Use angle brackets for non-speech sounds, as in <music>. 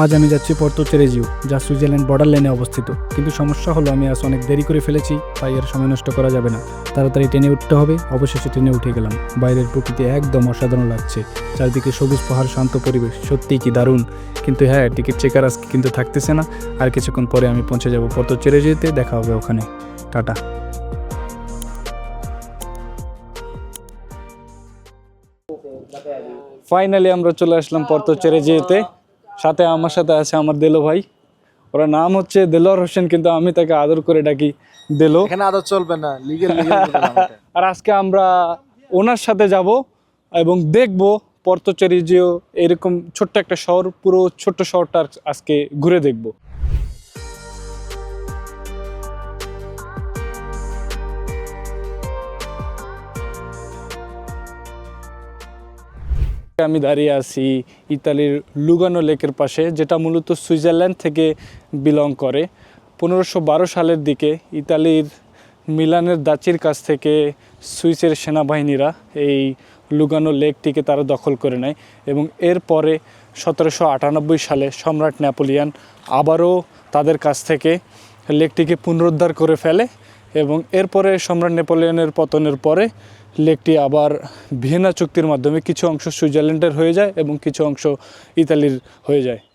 আজ আমি যাচ্ছি পর্তো চেরেজিও যা সুইজারল্যান্ড বর্ডার লাইনে অবস্থিত। কিন্তু সমস্যা হলো আমি আজ অনেক দেরি করে ফেলেছি, তাই আর সময় নষ্ট করা যাবে না। তাড়াতাড়ি ট্রেনে উঠতে হবে, অবশেষে ট্রেনে উঠে গেলাম। বাইরের প্রকৃতি একদম অসাধারণ লাগছে। চারদিকে সবুজ পাহাড়, শান্ত পরিবেশ, সত্যিই কি দারুণ। কিন্তু হ্যাঁ টিকিট চেকার আজকে কিন্তু থাকতেছে না। আর কিছুক্ষণ পরে আমি পৌঁছে যাব পর্তো চেরেজিওতে দেখা হবে ওখানে। টাটা। ফাইনালি আমরা চলে আসলাম পর্তো চেরেজিওতে সাথে আমার সাথে আছে আমার দেলো ভাই। ওরা নাম হচ্ছে দেলোয়ার হোসেন কিন্তু আমি তাকে আদর করে ডাকি দেলো। এখানে আদর চলবে না <laughs> আর আজকে আমরা ওনার সাথে যাব এবং দেখব পর্তচেরি যেও এরকম ছোট্ট একটা শহর পুরো ছোট্ট শহরটা আজকে ঘুরে দেখব। আমি দাঁড়িয়ে আছি ইতালির লুগানো লেকের পাশে, যেটা মূলত সুইজারল্যান্ড থেকে বিলং করে। পনেরোশো সালের দিকে ইতালির মিলানের দাচির কাছ থেকে সুইসের সেনাবাহিনীরা এই লুগানো লেকটিকে তারা দখল করে নেয় এবং এরপরে সতেরোশো আটানব্বই সালে সম্রাট নেপোলিয়ান আবারও তাদের কাছ থেকে লেকটিকে পুনরুদ্ধার করে ফেলে এবং এরপরে সম্রাট নেপোলিয়নের পতনের পরে লেকটি আবার ভিয়েনা চুক্তির মাধ্যমে কিছু অংশ সুইজারল্যান্ডের হয়ে যায় এবং কিছু অংশ ইতালির হয়ে যায়।